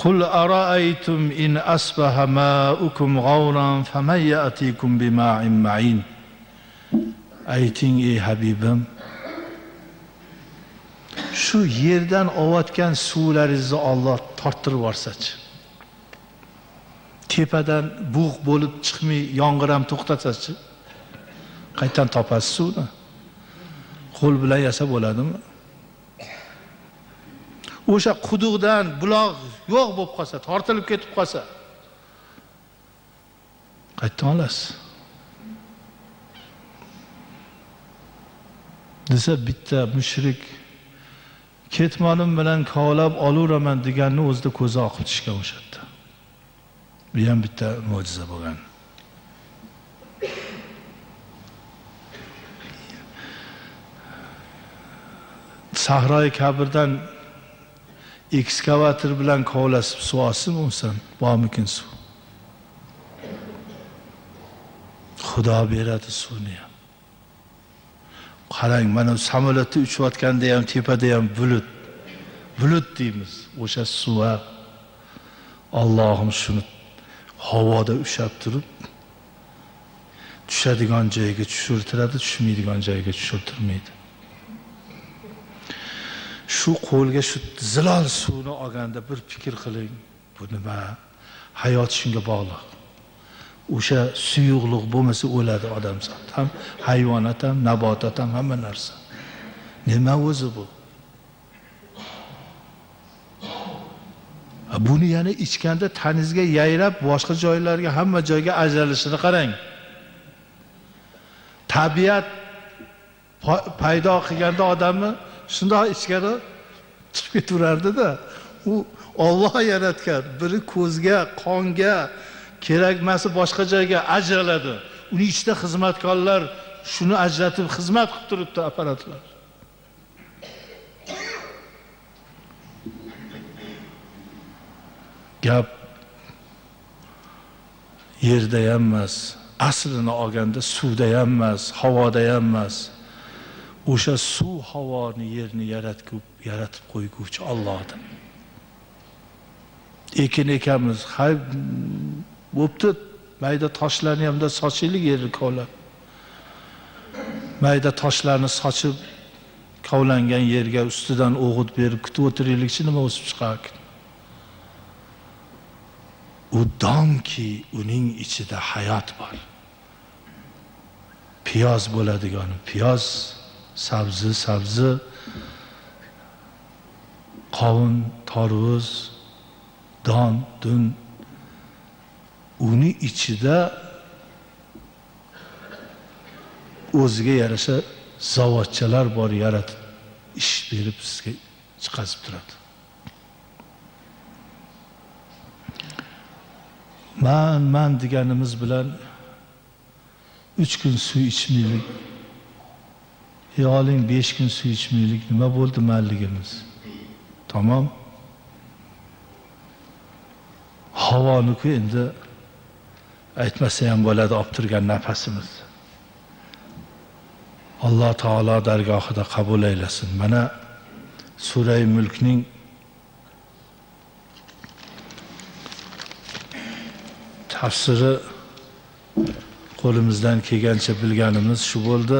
قل أرأيتم إن أصبح ماؤكم غورا فمن يأتيكم بماء معين ayting ey habibim shu yerdan olayotgan suvlaringizni Alloh torttirib yuborsachi tepadan bug' bo'lib chiqmay yomg'ir ham to'xtatsachi qayerdan topasiz suvni qo'l bilan yasab bo'ladimi O'sha quduqdan buloq yo'q bo'lib qolsa tortilib ketib qolsa qayerdan olasiz? Desa bitta mushrik ketmonim bilan kovlab olaveraman deganni o'zida ko'zi oqib tushgan o'sha yerda bu ham bitta mo'jiza bo'lgan. Sahroi kabrdan ekskavator bilan kovlasib suv olsin unsan bormikin suv? Xudo beradi suvni ham. Qarang mana samolyotda uchayotganda ham tepada ham bulut. Bulut deymiz o'sha suv Allohim shuni havoda ushlab turib tushadigan joyiga tushirtiradi tushmaydigan joyiga tushirtirmaydi. Shu qo'lga shu zilol suvni olganda bir fikr qiling. Bu nima? Hayot shunga bog'liq. O'sha suyuqlik bo'lmasa o'ladi odamzod ham hayvonot ham nabotot ham hamma narsa. Nima o'zi bu? Buni yana ichganda taningizga yayrab boshqa joylarga hamma joyga ajralishini qarang. Tabiat paydo qilganda odamni shundoq ichkari chiqib ketaverardida u Alloh yaratgan biri ko'zga qonga kerakmasi boshqa joyga ajraladi. Uni ichida xizmatkorlar shuni ajratib xizmat qilib turibdi apparatlar gap yerda ham emas aslini olganda suvda ham emas havoda ham emas. O'sha suv havoni yerni yaratib yaratib qo'yguvchi Allohdir. Ekin ekamiz hay bo'pti mayda toshlarni hamda sochaylik yerni kovlab mayda toshlarni sochib kovlangan yerga ustidan o'g'it berib kutib o'tiraylikchi nima o'sib chiqarkan u donki uning ichida hayot bor. Piyoz bo'ladigan piyoz sabzi sabzi qovun tarvuz don dun. Uni ichida o'ziga yarasha zavodchalar bor yaratib ish berib sizga chiqazib turadi. Man man deganimiz bilan uch kun suv ichmaylik. E oling besh kun suv ichmaylik nima bo'ldi malligimiz? Tamom. Havoniku endi aytmasa ham bo'ladi olib turgan nafasimiz. Alloh taolo dargohida qabul aylasin. Mana surai mulkning tafsiri qo'limizdan kelgancha bilganimiz shu bo'ldi.